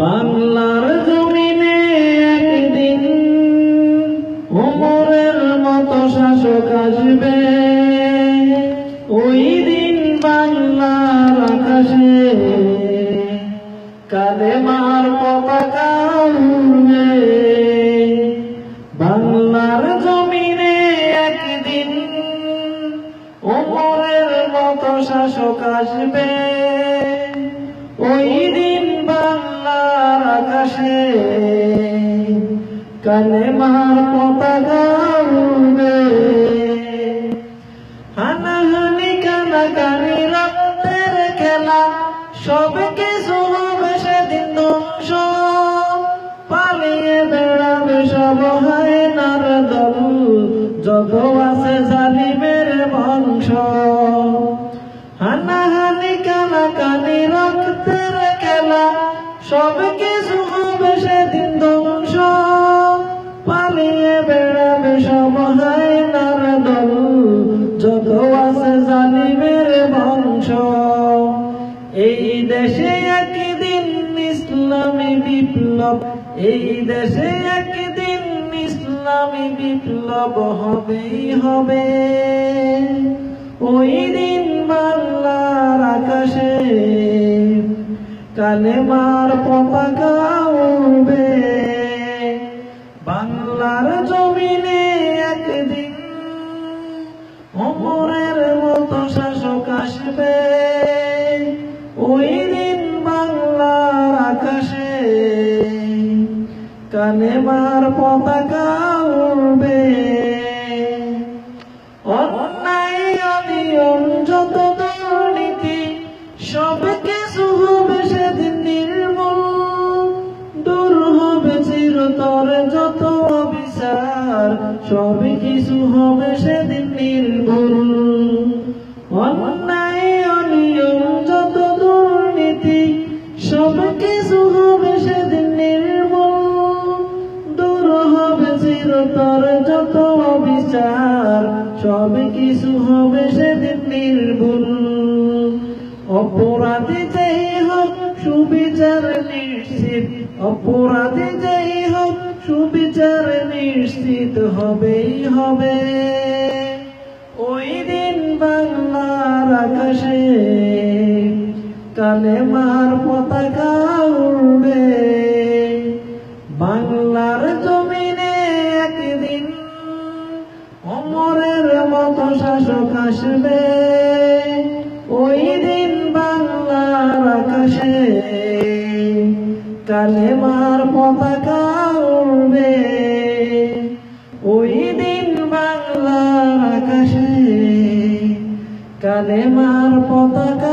বাংলার জমিনে একদিন ওমরের মতো শাসক আসবে। ওই দিন বাংলার আকাশে কালেমার পতাকা উড়বে। বাংলার জমিনে একদিন ওমরের মতো শাসক আসবে। ওই দিন বাংলার আকাশে কালেমার পতাকা উড়বে। হানাহানি কানাকানি রক্তের খেলা, সব কিছু হবে সেদিন ধ্বংস। পালিয়ে বেড়াবে সব হয় নার দল, যত আছে জালিমের বংশ। হানাহানি, কানাকানি, রক্তের খেলা, সব কিছু হবে সেদিন ধ্বংস। পালিয়ে বেড়াবে সব হয় নার দল, যত আছে জালিমের বংশ। এই দেশে একদিন ইসলামী বিপ্লব, এই দেশে একদিন ইসলামী বিপ্লব হবেই হবে। ওই কালেমার পতাকা উড়বে। বাংলার জমিনে একদিন অমরের মতো শাসক আসবে। ওই দিন বাংলার আকাশে কালেমার পতাকা অবিচার সব কিছু হবে সেদিন নির্মূল অন্যায়, অনিয়ম, যত দুর্নীতি, সব কিছু হবে সেদিন নির্মূল দূর হবে চিরতর যত অবিচার সব কিছু হবে সেদিন নির্ভুল। অপরাধী যেই হোক, সুবিচার নিশ্চিত। অপরাধী যেই হোক, সুবিচার নিশ্চিত হবেই হবে। ওই দিন বাংলার আকাশে কালেমার পতাকা উড়বে। বাংলার জমিনে একদিন অমরের মতো শাসক আসবে। ওই দিন বাংলার আকাশে কালেমার কালেমার পতাকা